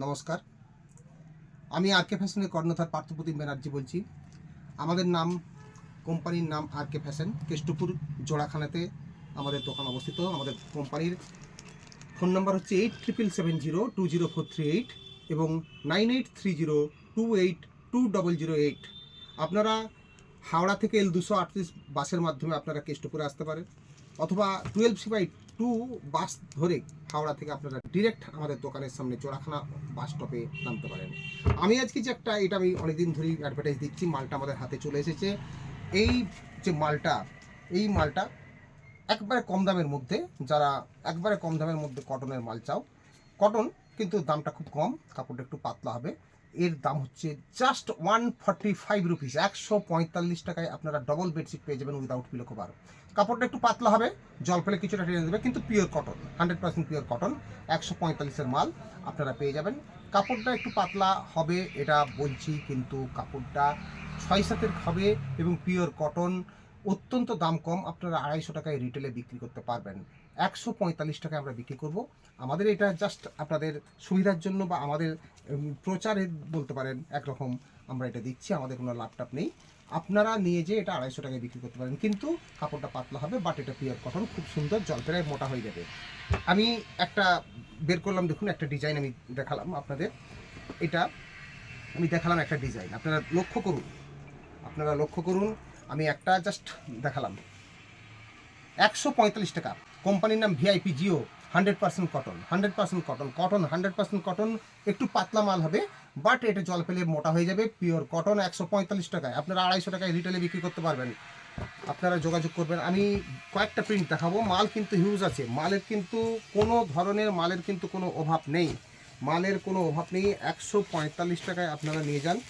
নমস্কার। আমি আর কে ফ্যাশনের কর্ণধার পার্থপ্রতিম ব্যানার্জি বলছি। আমাদের নাম, কোম্পানির নাম আর কে ফ্যাশন, কেষ্টপুর জোড়াখানাতে আমাদের দোকান অবস্থিত। আমাদের কোম্পানির ফোন নাম্বার হচ্ছে eight triple seven zero two zero four three eight এবং nine eight three zero two eight two double zero eight. আপনারা হাওড়া থেকে এল দুশো আটত্রিশ বাসের মাধ্যমে আপনারা কেষ্টপুরে আসতে পারেন। অথবা twelve C by two bus ধরে হাওড়া থেকে আপনারা ডিরেক্ট আমাদের দোকানের সামনে চোরাখানা বাস স্টপে নামতে পারেন। আমি আজকে যে একটা, এটা আমি অনেকদিন ধরেই অ্যাডভার্টাইজ দিচ্ছি, মালটা আমাদের হাতে চলে এসেছে। এই যে মালটা, এই মালটা একবারে কম দামের মধ্যে, যারা একবারে কম দামের মধ্যে কটনের মাল চাও কটন কিন্তু দামটা খুব কম, কাপড়টা একটু পাতলা হবে। এর দাম হচ্ছে just one forty five rupees একশো পঁয়তাল্লিশ টাকায় আপনারা ডবল বেডশিট পেয়ে যাবেন উইদাউট পিলো কভার কাপড়টা একটু পাতলা হবে জল ফেলে কিছুটা টেনে দেবে, কিন্তু pure cotton hundred percent pure cotton একশো পঁয়তাল্লিশের মাল আপনারা পেয়ে যাবেন। কাপড়টা একটু পাতলা হবে, এটা বলছি কিন্তু কাপড়টা ছয় সাতের হবে এবং পিওর কটন অত্যন্ত দাম কম, আপনারা আড়াইশো টাকায় রিটেলে বিক্রি করতে পারবেন। একশো পঁয়তাল্লিশ টাকায় আমরা বিক্রি করব। আমাদের এটা জাস্ট আপনাদের সুবিধার জন্য বা আমাদের প্রচারে বলতে পারেন একরকম আমরা এটা দিচ্ছি, আমাদের কোনো ল্যাপটপ নেই। আপনারা নিয়ে যেয়ে এটা আড়াইশো টাকায় বিক্রি করতে পারেন। কিন্তু কাপড়টা পাতলা হবে বাট এটা পিওর কটন খুব সুন্দর জলপেরায় মোটা হয়ে যাবে। আমি একটা বের করলাম, দেখুন, একটা ডিজাইন আমি দেখালাম আপনাদের। এটা আমি দেখালাম একটা ডিজাইন আপনারা লক্ষ্য করুন। আপনারা লক্ষ্য করুন, আমি একটা জাস্ট দেখালাম। একশো পঁয়তাল্লিশ টাকা। কোম্পানির নাম VIP Jio hundred percent cotton hundred percent cotton cotton hundred percent cotton একটু পাতলা মাল হবে বাট এটা জল পেলে মোটা হয়ে যাবে পিওর কটন একশো পঁয়তাল্লিশ টাকায়। আপনারা আড়াইশো টাকায় রিটেলে বিক্রি করতে পারবেন। আপনারা যোগাযোগ করবেন। আমি কয়েকটা প্রিন্ট দেখাবো। মাল কিন্তু হিউজ আছে। মালের কিন্তু কোনো ধরনের, মালের কিন্তু কোনো অভাব নেই। মালের কোনো অভাব নেই। একশো পঁয়তাল্লিশ টাকায় আপনারা নিয়ে যান।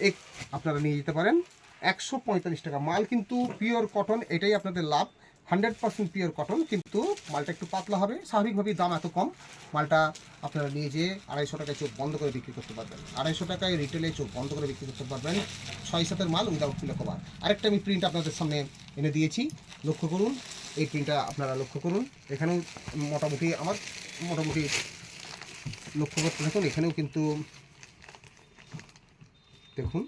এক, আপনারা নিয়ে যেতে পারেন। একশো পঁয়তাল্লিশ টাকা। মাল কিন্তু পিওর কটন এটাই আপনাদের লাভ। হান্ড্রেড পার্সেন্ট পিওর কটন, কিন্তু মালটা একটু পাতলা হবে। স্বাভাবিকভাবেই দাম এত কম। মালটা আপনারা নিয়ে যেয়ে আড়াইশো টাকায় চোখ বন্ধ করে বিক্রি করতে পারবেন। আড়াইশো টাকায় রিটেলে চোখ বন্ধ করে বিক্রি করতে পারবেন। ছয় সাতের মাল উইদাউট পিলো কভার আরেকটা আমি প্রিন্ট আপনাদের সামনে এনে দিয়েছি। লক্ষ্য করুন। এই প্রিন্টটা আপনারা লক্ষ্য করুন। এখানেও মোটামুটি আমার মোটামুটি লক্ষ্য করতে দেখুন এখানেও কিন্তু দেখুন।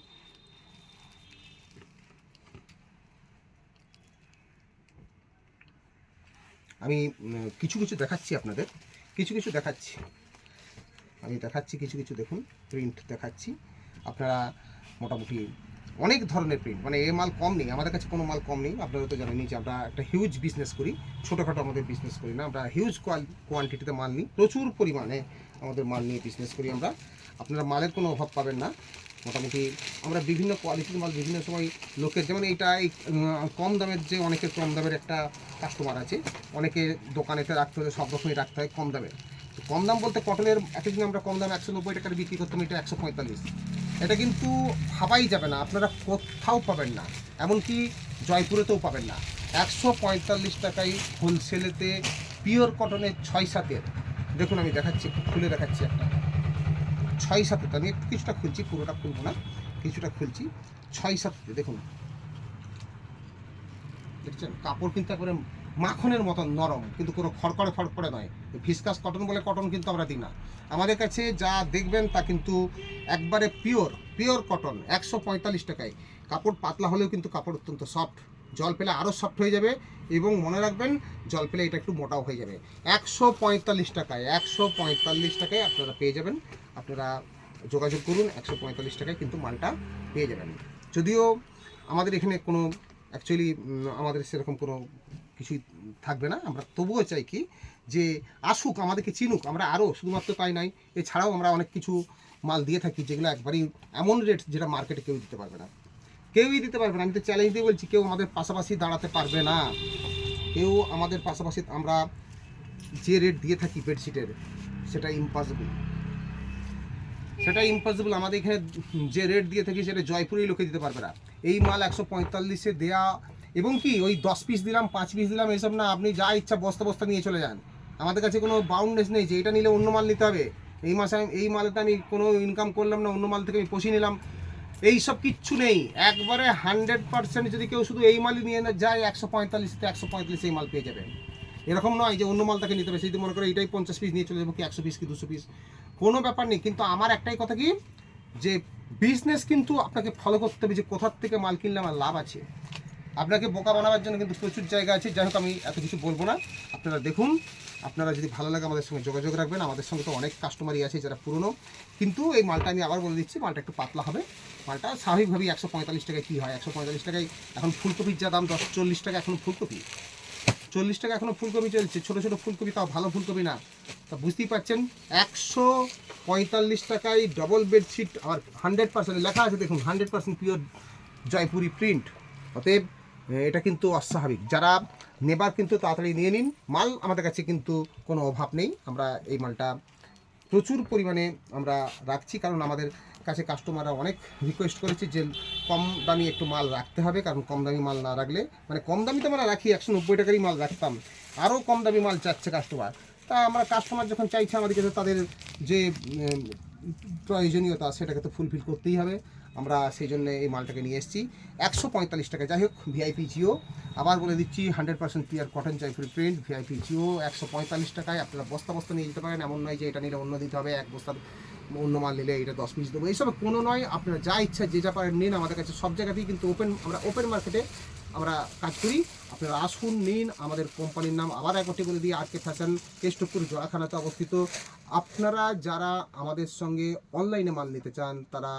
আমি কিছু কিছু দেখাচ্ছি আপনাদের। কিছু কিছু দেখাচ্ছি। আমি দেখাচ্ছি, কিছু কিছু দেখুন প্রিন্ট দেখাচ্ছি। আপনারা মোটামুটি অনেক ধরনের প্রিন্ট মানে এ মাল কম নেই, আমাদের কাছে কোনো মাল কম নেই। আপনারা তো জানেনই যে আমরা একটা হিউজ বিজনেস করি, ছোটোখাটো আমাদের বিজনেস করি না। আমরা হিউজ কোয়ান্টিটিতে মাল নিই, প্রচুর পরিমাণে আমাদের মাল নিয়ে বিজনেস করি আমরা। আপনারা মালের কোনো অভাব পাবেন না। মোটামুটি আমরা বিভিন্ন কোয়ালিটির মাল বিভিন্ন সময় লোকের যেমন এইটা এই কম দামের যে অনেকের কম দামের একটা কাস্টমার আছে, অনেকে দোকানেতে রাখতে হলে সব রকমই রাখতে হয় কম দামের কম দাম বলতে কটনের একদিন আমরা কম দাম একশো নব্বই টাকার বিক্রি করতাম, এটা একশো পঁয়তাল্লিশ। এটা কিন্তু ভাবাই যাবে না, আপনারা কোথাও পাবেন না। এমনকি জয়পুরেতেও পাবেন না। একশো পঁয়তাল্লিশ টাকায় হোলসেলেতে পিওর কটনের ছয় সাতের। দেখুন আমি দেখাচ্ছি, খুলে দেখাচ্ছি একটা। ছয় সাতেতে আমি একটু কিছুটা খুলছি, পুরোটা খুলবো না, কিছুটা খুলছি। ছয় সাতেতে দেখুন। দেখছেন? কাপড় কিন্তু একবারে মাখনের মতন নরম, কিন্তু কোনো খড়কড়ে খড়কড়ে নয়। ফিসকাস কটন বলে কটন কিন্তু আমরা দিই না। আমাদের কাছে যা দেখবেন তা কিন্তু একবারে পিওর পিওর কটন একশো পঁয়তাল্লিশ টাকায়। কাপড় পাতলা হলেও কিন্তু কাপড় অত্যন্ত সফট জল পেলে আরও সফট হয়ে যাবে এবং মনে রাখবেন জল পেলে এটা একটু মোটাও হয়ে যাবে। একশো পঁয়তাল্লিশ টাকায়, একশো পঁয়তাল্লিশ টাকায় আপনারা পেয়ে যাবেন। আপনারা যোগাযোগ করুন, একশো পঁয়তাল্লিশ টাকায় কিন্তু মালটা পেয়ে যাবেন। যদিও আমাদের এখানে কোনো অ্যাকচুয়ালি আমাদের সেরকম কোনো কিছুই থাকবে না। আমরা তবুও চাই কি যে আসুক, আমাদেরকে চিনুক। আমরা আরও শুধুমাত্র তাই নাই এছাড়াও আমরা অনেক কিছু মাল দিয়ে থাকি যেগুলো একবারই এমন রেট যেটা মার্কেটে কেউ দিতে পারবে না। কেউই দিতে পারবে না। আমি তো চ্যালেঞ্জ দিয়ে বলছি, কেউ আমাদের পাশাপাশি দাঁড়াতে পারবে না। কেউ আমাদের পাশাপাশি আমরা যে রেট দিয়ে থাকি বেডশিটের সেটা ইম্পসিবল সেটা ইম্পসিবল আমাদের এখানে যে রেট দিয়ে থাকি সেটা জয়পুরেই লোকে দিতে পারবে না। এই মাল একশো পঁয়তাল্লিশে দেয়া এবং কি, ওই দশ পিস দিলাম, পাঁচ পিস দিলাম, এসব না, আপনি যা ইচ্ছা বস্তা বস্তা নিয়ে চলে যান। আমাদের কাছে কোনো বাউন্ডনেস নেই যে এটা নিলে অন্য মাল নিতে হবে। এই মাসে এই মালেতে আমি কোনো ইনকাম করলাম না, অন্য মাল থেকে আমি পশি নিলাম। এই সব কিচ্ছু নেই। একবারে হান্ড্রেড পার্সেন্ট যদি কেউ শুধু এই মালই নিয়ে না যায়, একশো পঁয়তাল্লিশ তো একশো পঁয়তাল্লিশ এই মাল পেয়ে যাবে। এরকম নয় যে অন্য মাল তাকে নিতে হবে, সেই মনে করে এইটাই পঞ্চাশ পিস নিয়ে চলে যাব কি একশো পিস কি দুশো পিস কোনো ব্যাপার নেই। কিন্তু আমার একটাই কথা কি? যে বিজনেস কিন্তু আপনাকে ফলো করতে হবে যে কোথার থেকে মাল কিনলে আমার লাভ আছে। আপনাকে বোকা বানাবার জন্য কিন্তু প্রচুর জায়গা আছে। যাই হোক, আমি এত কিছু বলব না। আপনারা দেখুন, আপনারা যদি ভালো লাগে আমাদের সঙ্গে যোগাযোগ রাখবেন। আমাদের সঙ্গে তো অনেক কাস্টমারই আছে যারা পুরনো। কিন্তু এই মালটা আমি আবার বলে দিচ্ছি, মালটা একটু পাতলা হবে। মালটা স্বাভাবিকভাবেই একশো পঁয়তাল্লিশ টাকায় কী হয়? একশো পঁয়তাল্লিশ টাকায় এখন ফুলকপির যা দাম, দশ চল্লিশ টাকা এখন ফুলকপি। চল্লিশ টাকা এখনও ফুলকপি চলছে। ছোটো ছোটো ফুলকপি তাও ভালো ফুলকপি না। তা বুঝতেই পারছেন, একশো পঁয়তাল্লিশ টাকায় ডবল বেডশিট আর হান্ড্রেড পার্সেন্ট লেখা আছে, দেখুন hundred percent pure Jaipuri print অতএব এটা কিন্তু অস্বাভাবিক। যারা নেবার কিন্তু তাড়াতাড়ি নিয়ে নিন। মাল আমাদের কাছে কিন্তু কোনো অভাব নেই। আমরা এই মালটা প্রচুর পরিমাণে আমরা রাখছি, কারণ আমাদের কাছে কাস্টমাররা অনেক রিকোয়েস্ট করেছে যে কম দামি একটু মাল রাখতে হবে, কারণ কম দামি মাল না রাখলে মানে কম দামি তো আমরা রাখি, একশো নব্বই টাকারই মাল রাখতাম। আরও কম দামি মাল চাচ্ছে কাস্টমার তা আমরা কাস্টমার যখন চাইছে আমাদেরকে, তাদের যে প্রয়োজনীয়তা, সেটাকে তো ফুলফিল করতেই হবে। আমরা সেই জন্য এই মালটাকে নিয়ে এসেছি। একশো পঁয়তাল্লিশ টাকা। যাই হোক ভিআইপি জিও আবার বলে দিচ্ছি hundred percent pure cotton Jaipuri print VIP Jio একশো পঁয়তাল্লিশ টাকায়। আপনারা বস্তা বস্তা নিয়ে যেতে পারেন, এমন নয় যে এটা নিলে অন্য দিতে হবে, এক বস্তার অন্য মাল নিলে এটা দশ পিস দেবো। এইসব কোনো নয়, আপনারা যা ইচ্ছা, যে যা পারেন নিন আমাদের কাছে। সব জায়গাতেই কিন্তু ওপেন আমরা ওপেন মার্কেটে আমরা কাজ করি। আপনারা আসুন, নিন, আমাদের কোম্পানির নাম। আবার একটি বলে দিই, আরকে ফ্যাশন কেষ্টপুর জোড়াখানাতে অবস্থিত। আপনারা যারা আমাদের সঙ্গে অনলাইনে মাল নিতে চান, তারা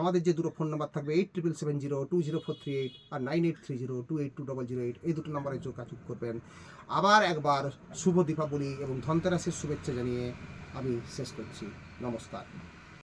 আমাদের যে দুটো ফোন নাম্বার থাকবে eight triple seven zero two zero four three eight আর nine eight three zero two eight two double zero eight এই দুটো নাম্বারে যোগাযোগ করবেন। আবার একবার শুভ দীপাবলি এবং ধনতেরাসের শুভেচ্ছা জানিয়ে আমি শেষ করছি। নমস্কার।